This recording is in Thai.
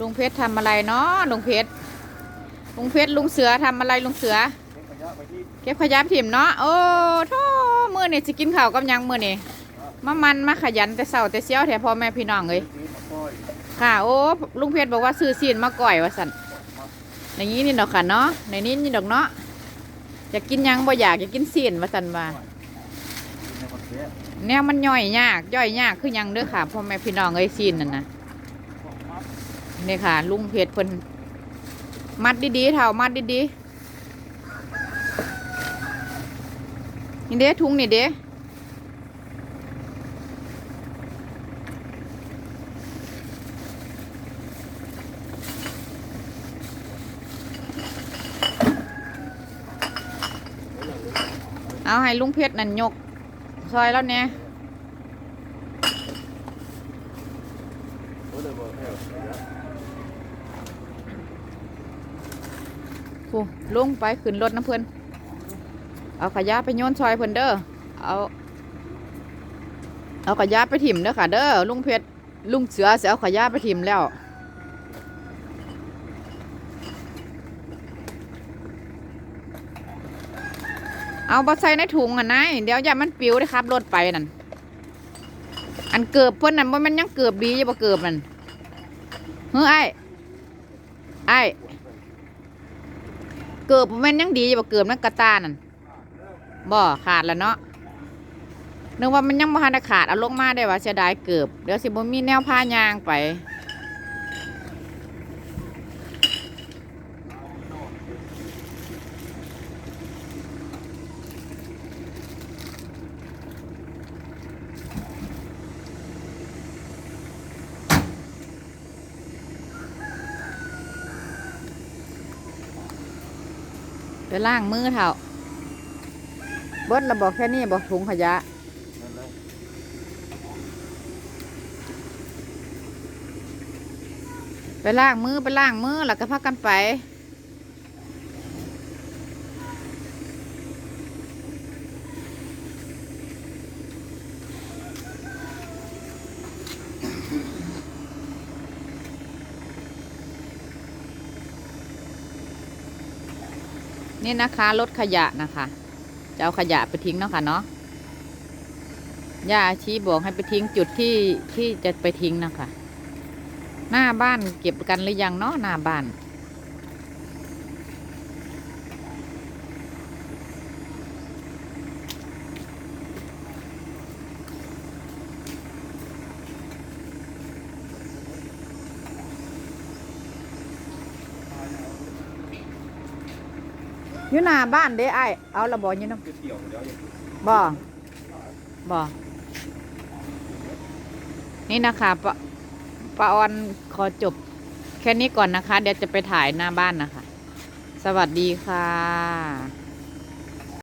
ลุงเพชรทำอะไรเนาะลุงเพชรลุงเพชรลุงเสือทำอะไรลุงเสือ เก็บขยะถิ่มเนาะโอ้ท่อมือนี่สิกินข้าวกับยังมือนี่มามันมาขยันแต่เช้าแต่เช้าแท้พ่อแม่พี่น้องเลยค่ะ โอ้ลุงเพชรบอกว่าซื้อซีนมาก่อยว่าสันในนี้นี่ดอกค่ะเนาะในนี้นี่ดอกเนาะอยากกินยังบ่อยากอยากกินซีนว่าสันว่าแนวมันย่อยยากย่อยยากคือยังเด้อค่ะพ่อแม่พี่น้องเอ้ยซีนนั่นนะ นี่ค่ะ ลุงเพชรเพิ่นมัดดีๆเท่ามัดดีๆนี่เด้ถุงนี่เด้เอาให้ลุงเพชรนั่นยก ซอยแล้วเนี่ย ฟูลงไปขึ้นรถน้ำเพื่อนเอาขยะไปโยนซอยเพิ่อนเด้อเอาเอาขยะไปถิ่มเด้อค่ะ เด้อลุงเพชรลุงเสือจะเอาขยะไปถิ่มแล้วเอาบอใส่ในถุงอะนายเดี๋ยวอย่ามันปิวได้ครับรถไปนั่นอันเกือบเพิ่อนนั่นมันยังเกือบดีอย่าบ่เกือบนั่นเฮ้ยไอ้ไอ้ เกือบแมันยังดีอย่าบ่เกือบนั่นกระตานั่นบ่ขาดแล้วเนาะนึกว่ามันยังบ่ทันขาดเอาลงมาได้ว่าเสียดายเกือบเดี๋ยวสิบ่มีแนวผ้ายางไป ไปล้างมือเถอะเบิดเราบอกแค่นี้บอกถุงขยะไปล้างมือไปล้างมือแล้วก็พักกันไป นี่นะคะรถขยะนะคะจะเอาขยะไปทิ้งเนาะค่ะเนาะย่าชี้บอกให้ไปทิ้งจุดที่ที่จะไปทิ้งนะคะ หน้าบ้านเก็บกันหรือยังเนาะหน้าบ้าน อยู่หน้าบ้านเด้ไอายเอาละบออยู่น้ำบ่บ่นี่นะคะปะปาออนขอจบ แค่นี้ก่อนนะคะ เดี๋ยวจะไปถ่ายหน้าบ้านนะคะ สวัสดีค่ะ